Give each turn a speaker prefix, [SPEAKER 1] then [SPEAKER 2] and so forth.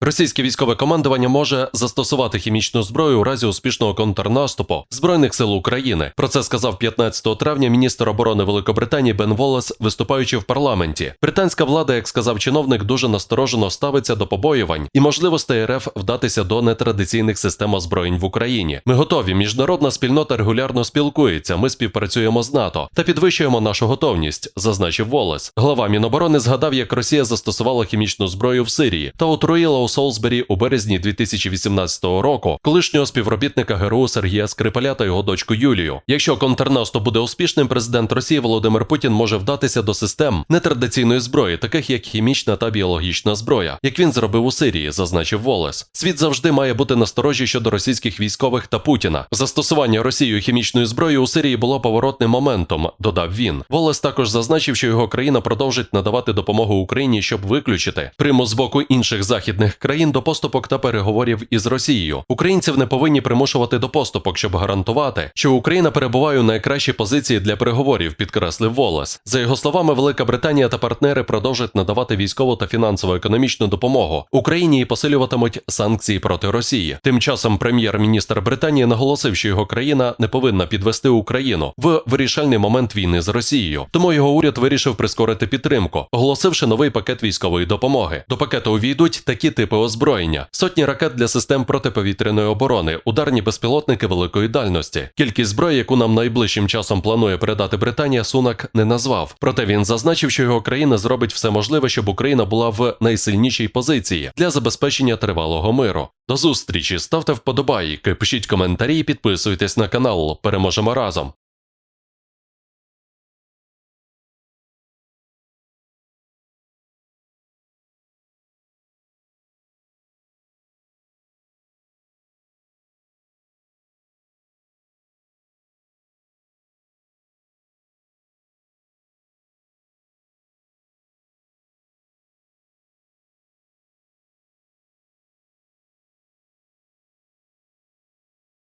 [SPEAKER 1] Російське військове командування може застосувати хімічну зброю у разі успішного контрнаступу Збройних сил України. Про це сказав 15 травня міністр оборони Великобританії Бен Волес, виступаючи в парламенті. Британська влада, як сказав чиновник, дуже насторожено ставиться до побоювань і можливостей РФ вдатися до нетрадиційних систем озброєнь в Україні. Ми готові. Міжнародна спільнота регулярно спілкується. Ми співпрацюємо з НАТО та підвищуємо нашу готовність, зазначив Волес. Глава Міноборони згадав, як Росія застосувала хімічну зброю в Сирії та отруїла у Солсбері у березні 2018 року колишнього співробітника ГРУ Сергія Скрипаля та його дочку Юлію. Якщо контрнаступ буде успішним, президент Росії Володимир Путін може вдатися до систем нетрадиційної зброї, таких як хімічна та біологічна зброя, як він зробив у Сирії, зазначив Волес. Світ завжди має бути насторожі щодо російських військових та Путіна. Застосування Росією хімічної зброї у Сирії було поворотним моментом, додав він. Волес також зазначив, що його країна продовжить надавати допомогу Україні, щоб виключити примус з боку інших західних країн до поступок та переговорів із Росією. Українців не повинні примушувати до поступок, щоб гарантувати, що Україна перебуває у найкращій позиції для переговорів, підкреслив Волес. За його словами, Велика Британія та партнери продовжать надавати військову та фінансово-економічну допомогу Україні і посилюватимуть санкції проти Росії. Тим часом прем'єр-міністр Британії наголосив, що його країна не повинна підвести Україну в вирішальний момент війни з Росією. Тому його уряд вирішив прискорити підтримку, оголосивши новий пакет військової допомоги. До пакету увійдуть такі типи озброєння: сотні ракет для систем протиповітряної оборони, ударні безпілотники великої дальності. Кількість зброї, яку нам найближчим часом планує передати Британія, Сунак не назвав. Проте він зазначив, що його країна зробить все можливе, щоб Україна була в найсильнішій позиції для забезпечення тривалого миру. До зустрічі, ставте вподобайки, пишіть коментарі, і підписуйтесь на канал. Переможемо разом.